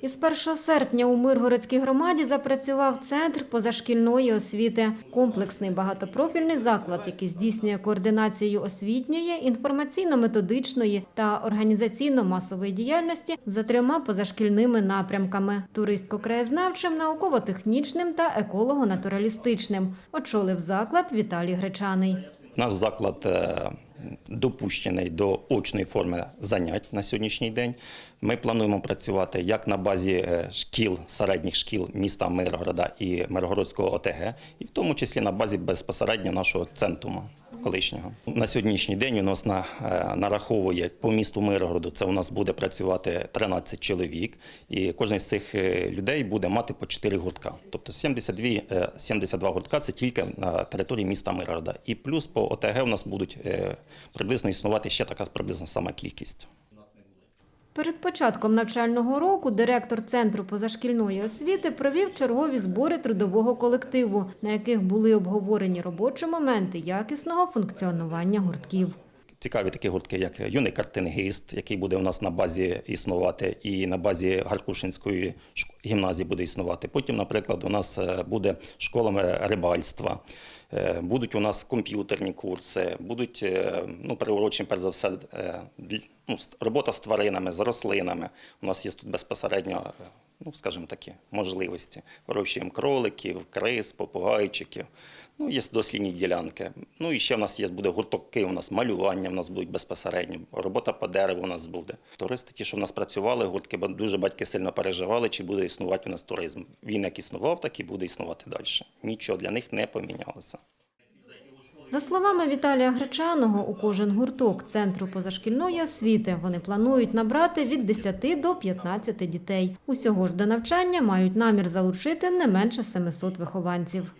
Із 1 серпня у Миргородській громаді запрацював центр позашкільної освіти. Комплексний багатопрофільний заклад, який здійснює координацію освітньої, інформаційно-методичної та організаційно-масової діяльності за трьома позашкільними напрямками: туристсько-краєзнавчим, науково-технічним та еколого-натуралістичним. Очолив заклад Віталій Гречаний. Наш заклад е, допущений до очної форми занять на сьогоднішній день. Ми плануємо працювати як на базі е, шкіл, середніх шкіл міста Миргорода і Миргородського ОТГ, і в тому числі на базі безпосередньо нашого центру колишнього. На сьогоднішній день у нас на, е, нараховує по місту Миргороду, це у нас буде працювати 13 чоловік, і кожен з цих е, людей буде мати по 4 гуртка. Тобто 72, е, 72 гуртка це тільки на території міста Миргорода. І плюс по ОТГ у нас будуть е, приблизно існувати ще така приблизна сама кількість. Перед початком навчального року директор Центру позашкільної освіти провів чергові збори трудового колективу, на яких були обговорені робочі моменти якісного функціонування гуртків. Цікаві такі гуртки, як юний картингіст, який буде у нас на базі існувати, і на базі Гаркушинської гімназії буде існувати. Потім, наприклад, у нас е, буде школа рибальства, е, будуть у нас комп'ютерні курси, будуть е, ну, приурочені, перш за все, ну, робота з тваринами, з рослинами. У нас є тут безпосередньо, ну, скажімо такі, можливості. Вирощуємо кроликів, крис, попугайчиків. Ну, є дослідні ділянки. Ну і ще в нас є буде гуртоки, у нас малювання, у нас будуть безпосередньо, робота по дереву у нас буде. Туристи, ті, що в нас працювали, гуртки, дуже батьки сильно переживали, чи буде існувати у нас туризм. Він як існував, так і буде існувати далі. Нічого для них не помінялося. За словами Віталія Гречаного, у кожен гурток Центру позашкільної освіти вони планують набрати від 10 до 15 дітей. Усього ж до навчання мають намір залучити не менше 700 вихованців.